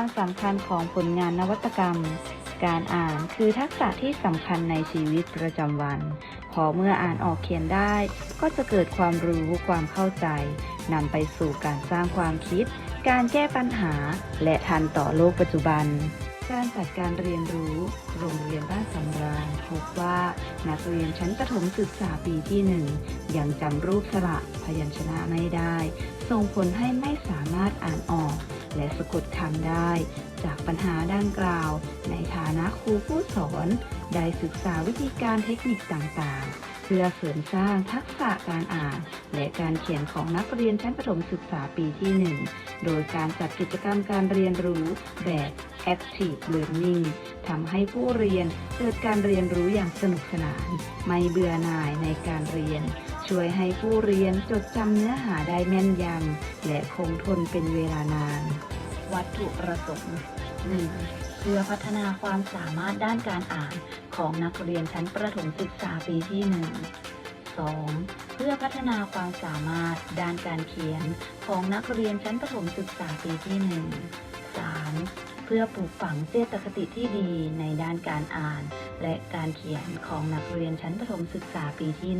ความสำคัญของผลงานนวัตกรรม การอ่านคือทักษะที่สำคัญในชีวิตประจำวัน พอเมื่ออ่านออกเขียนได้ ก็จะเกิดความรู้ความเข้าใจนำไปสู่การสร้างความคิด การแก้ปัญหา และทันต่อโลกปัจจุบัน การจัดการเรียนรู้ โรงเรียนบ้านสำราญพบว่านักเรียนชั้นประถมศึกษาปีที่หนึ่งยังจำรูปสระพยัญชนะไม่ได้ ส่งผลให้ไม่สามารถอ่านออก และสะกดคำได้ จากปัญหาดังกล่าว ในฐานะครูผู้สอน ได้ศึกษาวิธีการเทคนิคต่างๆ เพื่อเสริมสร้างทักษะการอ่าน และการเขียนของนักเรียนชั้นประถมศึกษาปีที่ 1 โดยการจัดกิจกรรมการเรียนรู้แบบ Active Learning ทำให้ผู้เรียนเกิดการเรียนรู้อย่างสนุกสนาน ไม่เบื่อหน่ายในการเรียน ช่วยให้ผู้เรียนจดจำเนื้อหาได้แม่นยำและคงทนเป็นเวลานาน วัตถุประสงค์ 1. เพื่อพัฒนาความสามารถด้านการอ่านของนักเรียนชั้นประถมศึกษาปีที่ 1 2. เพื่อพัฒนาความสามารถด้านการเขียนของนักเรียนชั้นประถมศึกษาปีที่ 1 3. เพื่อปลูกฝังเจตคติที่ดีในด้านการอ่าน และการเขียนของนักเรียนชั้นประถมศึกษาปีที่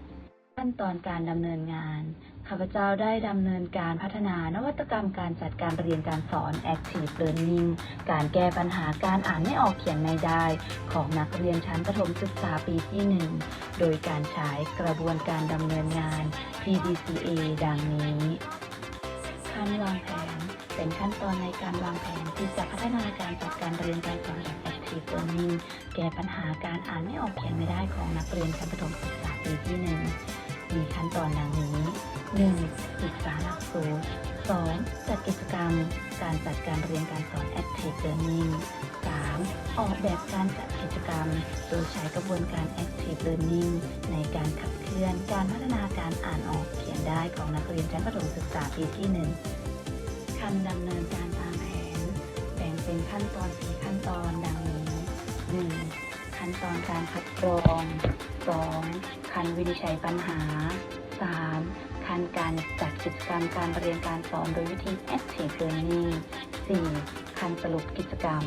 1ขั้นตอนการดำเนินงาน ข้าพเจ้าได้ดำเนินการพัฒนานวัตกรรมการจัดการเรียนการสอน Active Learning การแก้ปัญหาการอ่านไม่ออกเขียนไม่ได้ ของนักเรียนชั้นประถมศึกษาปีที่ 1 โดยการใช้กระบวนการดำเนินงาน PDCA ดังนี้ ขั้นวางแผน เป็นขั้นตอนในการวางแผนที่จะพัฒนาการจัดการเรียนการสอนแบบ Active Learning แก้ปัญหาการอ่านไม่ออกเขียนไม่ได้ของนักเรียนชั้นประถมศึกษาปีที่ 1 มีขั้นตอนดังนี้ 1. ศึกษาหลักสูตร 2. จัดกิจกรรม การจัดการเรียนการสอน Active Learning 3. ออกแบบการจัดกิจกรรม โดยใช้กระบวนการ Active Learning ในการขับเคลื่อนการพัฒนาการอ่านออกเขียนได้ของนักเรียนชั้นประถมศึกษาปีที่ 1 ขั้นดำเนินการตามแผน แบ่งเป็นขั้นตอน4ขั้นตอนดังนี้ 1. ขั้นตอนการคัดกรอง 2. ขั้นวินิจฉัยปัญหา 3. ขั้นการจัดกิจกรรมการเรียนการสอนโดยวิธี Active Learning 4. ขั้นสรุปกิจกรรม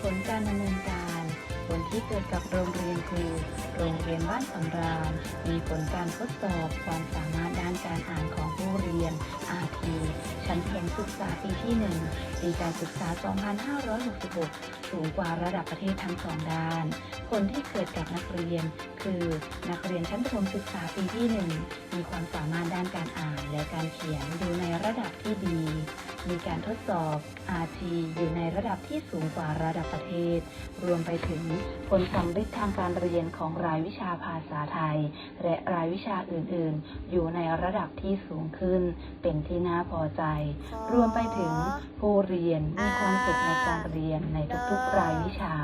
ผลการดำเนินการผลที่เกิดกับโรงเรียนคือ โรงเรียนบ้านสำราญมีผลการทดสอบความสามารถด้านการอ่านของ เรียน RT ชั้นประถมศึกษาปีที่ 1 ปีการศึกษา 2566 สูงกว่าระดับประเทศทั้งสองด้าน ผลที่เกิดกับนักเรียน คือนักเรียนชั้นประถมศึกษาปีที่ 1 มีความสามารถด้านการอ่านและการเขียนอยู่ในระดับที่ดี มีการทดสอบ RT อยู่ในระดับที่สูงกว่าระดับประเทศ รวมไปถึงผลสำลิดทางการเรียนของรายวิชาภาษาไทย และรายวิชาอื่นๆ อยู่ในระดับที่สูงขึ้น เป็นที่น่าพอใจ รวมไปถึงผู้เรียนมีความสุขในการเรียนในทุกๆรายวิชา